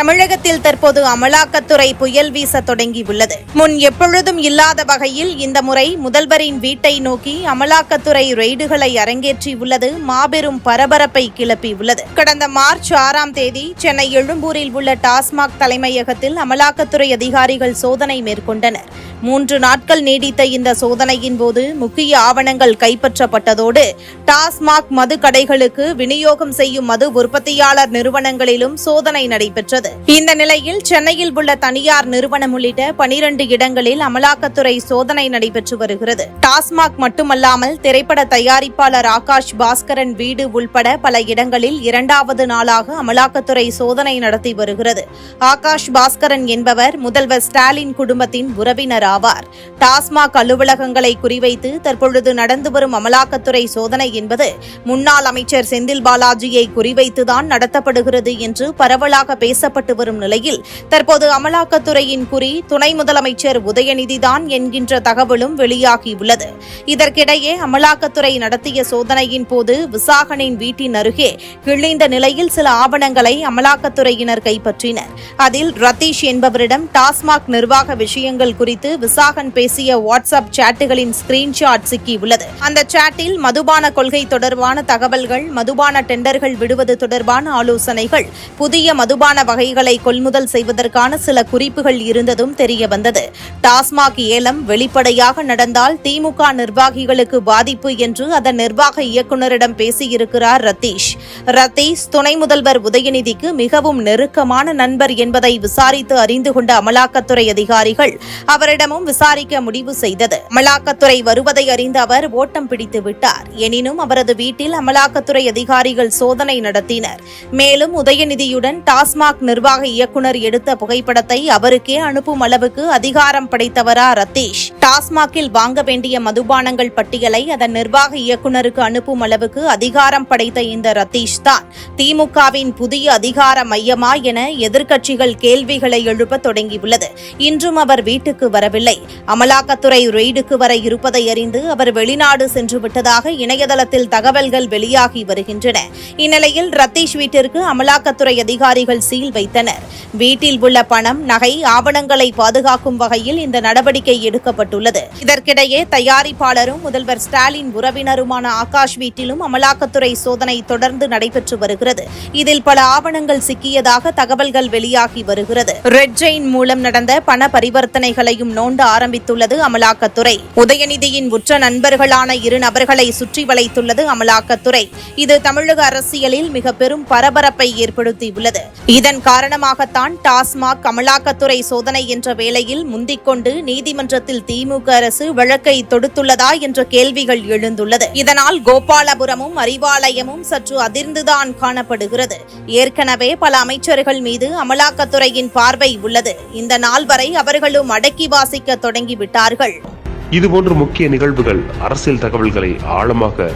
தமிழகத்தில் தற்போது அமலாக்கத்துறை புயல் வீச தொடங்கியுள்ளது. முன் எப்பொழுதும் இல்லாத வகையில் இந்த முறை முதல்வரின் வீட்டை நோக்கி அமலாக்கத்துறை ரெய்டுகளை அரங்கேற்றியுள்ளது மாபெரும் பரபரப்பை கிளப்பியுள்ளது கடந்த மார்ச் ஆறாம் தேதி சென்னை எழும்பூரில் உள்ள டாஸ்மாக் தலைமையகத்தில் அமலாக்கத்துறை அதிகாரிகள் சோதனை மேற்கொண்டனர். மூன்று நாட்கள் நீடித்த இந்த சோதனையின் போது முக்கிய ஆவணங்கள் கைப்பற்றப்பட்டதோடு டாஸ்மாக் மது கடைகளுக்கு விநியோகம் செய்யும் மது உற்பத்தியாளர் நிறுவனங்களிலும் சோதனை நடைபெற்றது. இந்த நிலையில் சென்னையில் உள்ள தனியார் நிறுவனம் உள்ளிட்ட பனிரண்டு இடங்களில் அமலாக்கத்துறை சோதனை நடைபெற்று வருகிறது. டாஸ்மாக் மட்டுமல்லாமல் திரைப்பட தயாரிப்பாளர் ஆகாஷ் பாஸ்கரன் வீடு உள்பட பல இடங்களில் இரண்டாவது நாளாக அமலாக்கத்துறை சோதனை நடத்தி வருகிறது. ஆகாஷ் பாஸ்கரன் என்பவர் முதல்வர் ஸ்டாலின் குடும்பத்தின் உறவினர் ஆவார். டாஸ்மாக் அலுவலகங்களை குறிவைத்து தற்பொழுது நடந்து வரும் அமலாக்கத்துறை சோதனை என்பது முன்னாள் அமைச்சர் செந்தில் பாலாஜியை குறிவைத்துதான் நடத்தப்படுகிறது என்று பரவலாக பேசப்பட்டு வரும் நிலையில் தற்போது அமலாக்கத்துறையின் குறி துணை முதலமைச்சர் உதயநிதிதான் என்கின்ற தகவலும் வெளியாகியுள்ளது. இதற்கிடையே அமலாக்கத்துறை நடத்திய சோதனையின் போது விசாகனின் வீட்டின் அருகே கிழிந்த நிலையில் சில ஆவணங்களை அமலாக்கத்துறையினர் கைப்பற்றினர். அதில் ரதீஷ் என்பவரிடம் டாஸ்மாக் நிர்வாக விஷயங்கள் குறித்து விசாகன் பேசிய வாட்ஸ்அப் சாட்டுகளின் ஸ்கிரீன்ஷாட் சிக்கியுள்ளது. அந்த சாட்டில் மதுபான கொள்கை தொடர்பான தகவல்கள் மதுபான டெண்டர்கள் விடுவது தொடர்பான ஆலோசனைகள் புதிய மதுபான வகை வகைகளை கொள்முதல் செய்வதற்கான சில குறிப்புகள் இருந்ததும் தெரியவந்தது டாஸ்மாக் ஏலம் வெளிப்படையாக நடந்தால் திமுக நிர்வாகிகளுக்கு பாதிப்பு என்று அதன் நிர்வாக இயக்குநரிடம் பேசியிருக்கிறார் ரத்தீஷ். ரத்தீஷ் துணை முதல்வர் உதயநிதிக்கு மிகவும் நெருக்கமான நண்பர் என்பதை விசாரித்து அறிந்து கொண்ட அமலாக்கத்துறை அதிகாரிகள் அவரிடமும் விசாரிக்க முடிவு செய்தது. அமலாக்கத்துறை வருவதை அறிந்த அவர் ஓட்டம் பிடித்து விட்டார். எனினும் அவரது வீட்டில் அமலாக்கத்துறை அதிகாரிகள் சோதனை நடத்தினர். மேலும் உதயநிதியுடன் டாஸ்மாக் நிர்வாக இயக்குனர் எடுத்த புகைப்படத்தை அவருக்கே அனுப்பும் அளவுக்கு அதிகாரம் படைத்தவரா ரத்தீஷ். டாஸ்மாகில் வாங்க வேண்டிய மதுபானங்கள் பட்டியலை அதன் நிர்வாக இயக்குநருக்கு அனுப்பும் அளவுக்கு அதிகாரம் படைத்த இந்த ரத்தீஷ் தான். திமுகவின் புதிய அதிகார மையமா என எதிர்க்கட்சிகள் கேள்விகளை எழுப்ப தொடங்கியுள்ளது. இன்றும் அவர் வீட்டுக்கு வரவில்லை. அமலாக்கத்துறை ரெய்டுக்கு வர இருப்பதை அறிந்து அவர் வெளிநாடு சென்று விட்டதாக இணையதளத்தில் தகவல்கள் வெளியாகி வருகின்றன. இந்நிலையில் ரத்தீஷ் வீட்டிற்கு அமலாக்கத்துறை அதிகாரிகள் சீல் வைத்தனர். வீட்டில் உள்ள பணம் நகை ஆவணங்களை பாதுகாக்கும் வகையில் இந்த நடவடிக்கை எடுக்கப்பட்டுள்ளது. இதற்கிடையே தயாரிப்பாளரும் முதல்வர் ஸ்டாலின் உறவினருமான ஆகாஷ் வீட்டிலும் அமலாக்கத்துறை சோதனை தொடர்ந்து நடைபெற்று வருகிறது. இதில் பல ஆவணங்கள் சிக்கியதாக தகவல்கள் வெளியாகி வருகிறது. ரெட் ஜெயின் மூலம் நடந்த பண பரிவர்த்தனைகளையும் நோண்ட ஆரம்பித்துள்ளது அமலாக்கத்துறை. உதயநிதியின் உற்ற நண்பர்களான இரு நபர்களை சுற்றி வளைத்துள்ளது அமலாக்கத்துறை. இது தமிழக அரசியலில் மிக பெரும் பரபரப்பை ஏற்படுத்தியுள்ளது. இதன் காரணமாகத்தான் டாஸ்மாக் அமலாக்கத்துறை சோதனை என்ற வேளையில் முந்திக்கொண்டு நீதிமன்றத்தில் திமுக அரசு வழக்கை தொடுத்துள்ளதா என்ற கேள்விகள் எழுந்துள்ளது. இதனால் கோபாலபுரமும் அறிவாலயமும் சற்று அதிர்ந்துதான் காணப்படுகிறது. ஏற்கனவே பல அமைச்சர்கள் மீது அமலாக்கத்துறையின் பார்வை உள்ளது. இந்த நாள் வரை அவர்களும் அடக்கி வாசிக்க தொடங்கிவிட்டார்கள். இதுபோன்ற முக்கிய நிகழ்வுகள் அரசியல் தகவல்களை ஆழமாக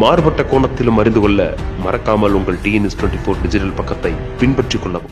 மாறுபட்ட கோணத்திலும் அறிந்து கொள்ள மறக்காமல் உங்கள் டிஎன்எஸ் டுவெண்ட்டி ஃபோர் டிஜிட்டல் பக்கத்தை பின்பற்றிக் கொள்ளவும்.